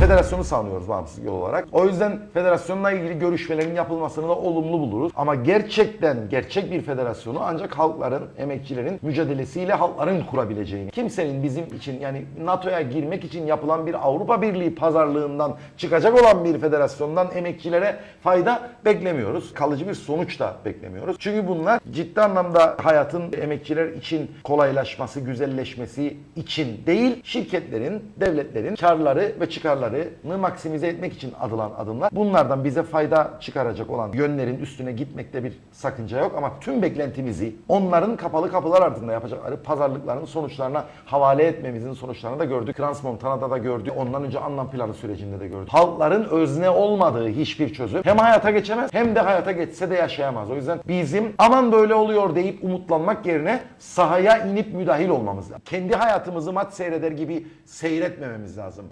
federasyonu savunuyoruz bağımsız yol olarak. O yüzden federasyonla ilgili görüşmelerin yapılmasını da olumlu buluruz. Ama gerçekten gerçek bir federasyonu ancak halkların, emekçilerin mücadelesiyle halkların kurabileceğini. Kimsenin bizim için yani NATO'ya girmek için yapılan bir Avrupa Birliği pazarlığından çıkacak olan bir federasyondan emekçilere fayda beklemiyoruz. Kalıcı bir sonuç da beklemiyoruz. Çünkü bunlar ciddi anlamda hayatın emekçiler için kolaylaşması, güzelleşmesi için değil, şirketlerin, devletlerin karları ve çıkarlarını maksimize etmek için adılan adımlar. Bunlardan bize fayda çıkaracak olan yönlerin üstüne gitmekte bir sakınca yok ama tüm beklentimizi onların kapalı kapılar ardında yapacakları pazarlıkların sonuçlarına havale etmemizin sonuçlarını da gördük. Transmontana'da da gördük. Ondan önce anlam planı sürecinde de gördük. Halkların özne olmadığı hiçbir çözüm hem hayata geçemez hem de hayata geçse de yaşayamaz. O yüzden bizim aman böyle oluyor deyip umutlanmak yerine sahaya inip müdahil olmamız lazım. Kendi hayatımızı maç seyreder gibi seyretmememiz lazım.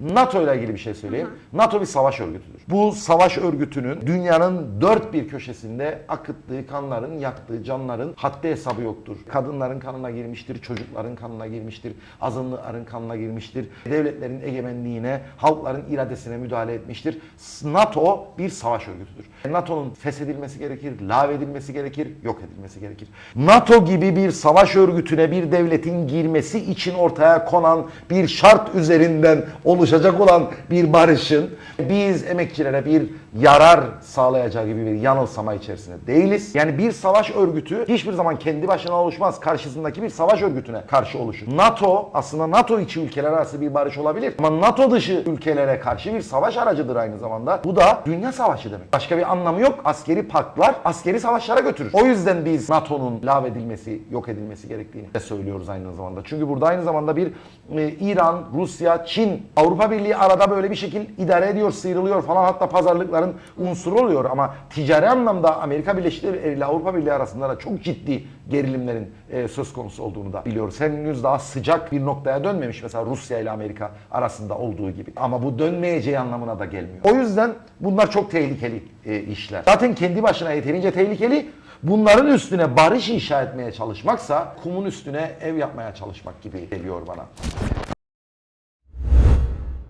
NATO ile ilgili bir şey söyleyeyim. NATO bir savaş örgütüdür. Bu savaş örgütünün dünyanın dört bir köşesinde akıttığı kanların, yaktığı canların haddi hesabı yoktur. Kadınların kanına girmiştir, çocukların kanına girmiştir, azınlıkların kanına girmiştir. Devletlerin egemenliğine, halkların iradesine müdahale etmiştir. NATO bir savaş örgütüdür. NATO'nun feshedilmesi gerekir, lağvedilmesi gerekir, yok edilmesi gerekir. NATO gibi bir savaş örgütüne bir devletin girmesi için ortaya konan bir şart üzerinden oluşacak olan bir barışın biz emekçilere bir yarar sağlayacağı gibi bir yanılsama içerisinde değiliz. Yani bir savaş örgütü hiçbir zaman kendi başına oluşmaz. Karşısındaki bir savaş örgütüne karşı oluşur. NATO aslında NATO içi ülkeler arası bir barış olabilir. Ama NATO dışı ülkelere karşı bir savaş aracıdır aynı zamanda. Bu da dünya savaşı demek. Başka bir anlamı yok. Askeri paktlar askeri savaşlara götürür. O yüzden biz NATO'nun lağvedilmesi, yok edilmesi gerektiğini de söylüyoruz aynı zamanda. Çünkü burada aynı zamanda bir e, İran, Rusya, Çin, Avrupa Birliği arada böyle bir şekil idare ediyor, sıyrılıyor falan hatta pazarlıkların unsuru oluyor ama ticari anlamda Amerika Birleşik Devletleri ile Avrupa Birliği arasında da çok ciddi gerilimlerin e, söz konusu olduğunu da biliyoruz. Henüz daha sıcak bir noktaya dönmemiş mesela Rusya ile Amerika arasında olduğu gibi. Ama bu dönmeyeceği anlamına da gelmiyor. O yüzden bunlar çok tehlikeli e, işler. Zaten kendi başına yeterince tehlikeli. Bunların üstüne barış inşa etmeye çalışmaksa kumun üstüne ev yapmaya çalışmak gibi geliyor bana.